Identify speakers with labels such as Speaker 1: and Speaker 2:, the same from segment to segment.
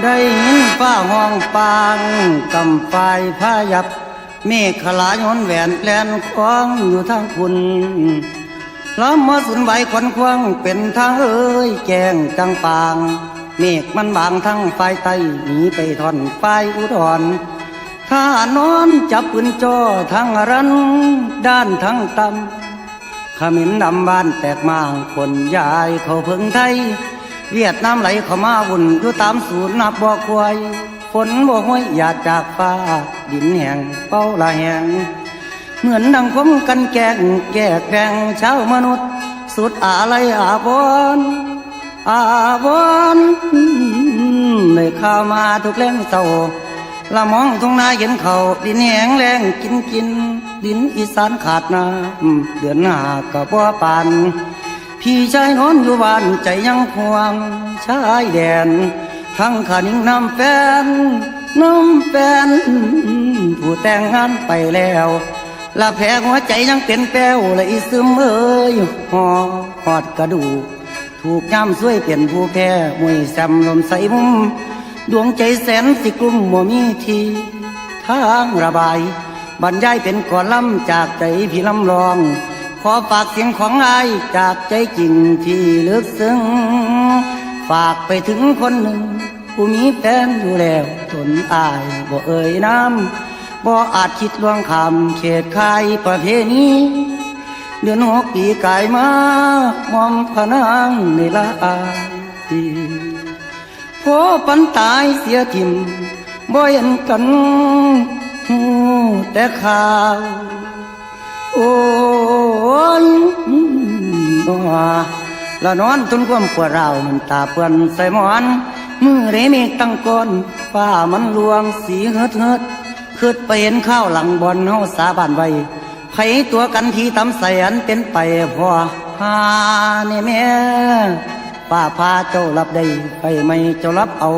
Speaker 1: ได้ยินฟ้าห้องปางกำไฟพายับ เมฆขลายนแหวนแลนคว้างอยู่ทางคุณล้ำมาสุนไหวควันควางเป็นทางเอ้ยแจงจังปาง เมฆมันบางทั้งไฟไตหนีไปทอนไฟอุดรถ้านอนจับปืนจ่อทั้งรัน ด้านทั้งตำขมิ้นดำบ้านแตกมางคนยายเขาเพิ่งไทย เวียดนามไหลเข้ามาวุ่นอยู่ตามศูนย์นับบ่อควายฝนบ่ห้อยหยาดจากฟ้า ดินแห้งเป้าละแห้งเหมือนดังคมกันแกงแกกแกงชาวมนุษย์ สุดอะไรอาบอนอาบอนเลยข้ามาทุกแรงเศร้าละมองทุ่งนาเห็นเขาดินแห้งแรงกินกิน ดินอีสานขาดน้ำเดือนหน้าก็บ่ปาน พี่ชายนอนอยู่บ้านใจยังห่วงชายแดน ทั้งขานิ่งน้ำแฟน น้ำแฟน ผู้แต่งงานไปแล้วละแผลหัวใจยังเป็นแป้วเลยซึมเอ้ยหอหอดกระดูกถูกย้ำช่วยเปลี่ยนผู้แพ้มวยแซมลมใสมุมดวงใจแสนสิกลุ่มบ่มีทีทางระบาย บรรยายเป็นก่อล่ำจากใจพี่ลำลอง ขอฝากเสียงของอายจากใจจริงที่ลึกซึ้ง ฝากไปถึงคนหนึ่ง ผู้มีแฟนอยู่แล้วทนอายบ่เอ่ยน้ำบ่อาจคิดล่วงคำเขตคายประเพณีเดือนหกปีกายมามอมพนางในละอายพอปันตายเสียทิมบ่เห็นกันหูแต่ข่าว โอ้ นัวละนอนจนความปวดร้าวมันตาเปื้อนใส่หมอน มือเรมฆตั้งก้นฟ้ามันลวงสีเฮิดเฮิดคืดไปเห็นข้าวหลังบอนเฮาสาบานไว้ไผตัวกันที่ตำใสอันเป็นไปพอหาเนี่ยแม่ป้าพาเจ้ารับได้ไปไม่เจ้ารับเอา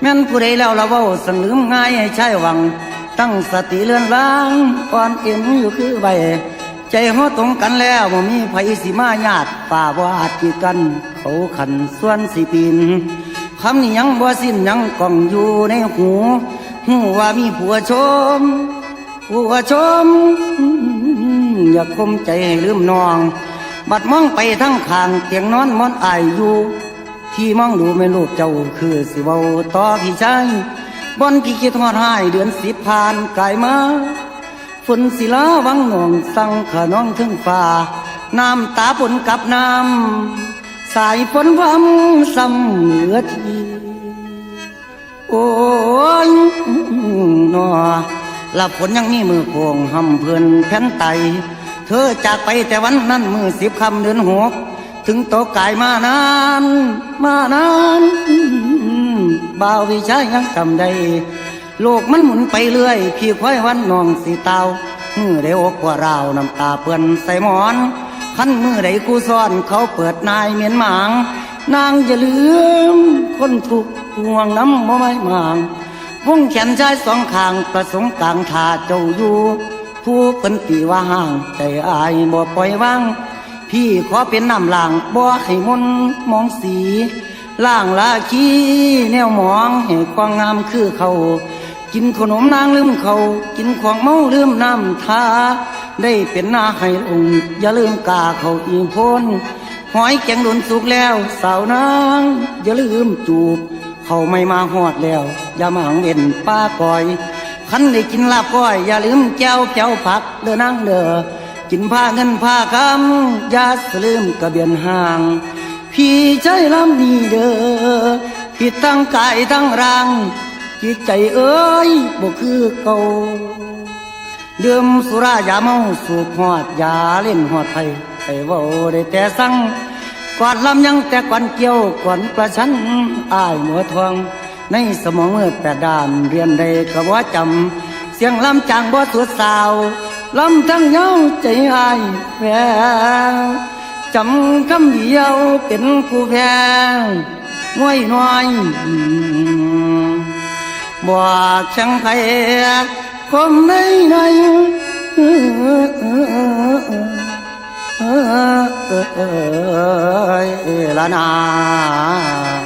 Speaker 1: แม่นผู้ใดแล้วละเว้าสังลืมง่ายให้ใช่หวัง ตั้งสติเลื่อนล้างก่อนเอ็นอยู่คือใบ ใจเฮาตรงกันแล้วบ่มีไผสิมาญาติป่าบ่อาจกีดกันเขาขันส่วนสิปีนคำนี้ยังบ่สิ้นยังก้องอยู่ในหูหูว่ามีผัวชมผัวชม อย่าคมใจให้ลืมนอง บัดมองไปทั้งข้างเตียงนอนมอนอายอยู่ที่มองดูแม่ลูกเจ้าคือสิเว้าต่อพี่ชายบอนพี่คิดฮอดหายเดือนสิบผ่านกายมา ฝนศิลาวังหน่วงสั่งขะน้องถึงฟ้าน้ำตาปนกับน้ำสายฝนวัมซ้ำเหลือทีโอ้ยนอหลับฝนยังมีมือโพงหำเพื่อนแผ่นไต เธอจากไปแต่วันนั้นมือสิบคำเดือนหกถึงโตกายมานาน มานานบ่าววิชัยยังจำได้ โลกมันหมุนไปเรื่อย พี่ค่อยวันนองสีเตามือได้อกกว่าราวน้ำตาเปื้อนใส่หมอนขั้นมือใดกูซ่อนเขาเปิดนายเมียนหมาง นางอย่าลืม คนถูกห่วงน้ำบ่ไม่มางวงแขนชายสองข้างประสงค์กลางทาเจ้าอยู่ ผู้เป็นตีว่าห่างใจอายบ่ปล่อยว่าง พี่ขอเป็นน้ำล่างบ่ให้มนมองสีล่างลาคีแนวมองให้ความงามคือเขา กินขนมนางลืมเขา กินของเมาลืมน้ำทา ได้เป็นหน้าให้องค์ อย่าลืมกาเขาอีพ้นหอยแกงโดนสุกแล้ว สาวนาง อย่าลืมจูบ เขาไม่มาหอดแล้ว อย่ามาหังเว่นป้าก่อยคันได้กินลาบก้อย อย่าลืมแก้วแก้วผักเด้อนางเด้อกินผ้าเงินผ้าคำอย่าสลืมกระเบียนห่าง พี่ใจลำนี้เด้อพี่ตั้งกายตั้งร่าง จิตใจเอ้ยบ่คือเก่าดื่มสุรายาเมาสูบหอดยาเล่นหอดไทยไปเว้าได้แต่สั่งกอนลำยังแต่ก่อนเกี่ยวก่อนประชันอายหมัวทอง ในสมองมืดแปดด้านเรียนได้ก็ว่าจำเสียงลำจางบ่สวดสาวลำทั้งเย้าใจอายแฟงจำคำเดียวเป็นผู้แพ้มวยน้อย บ่ช่างไผคมในในละนา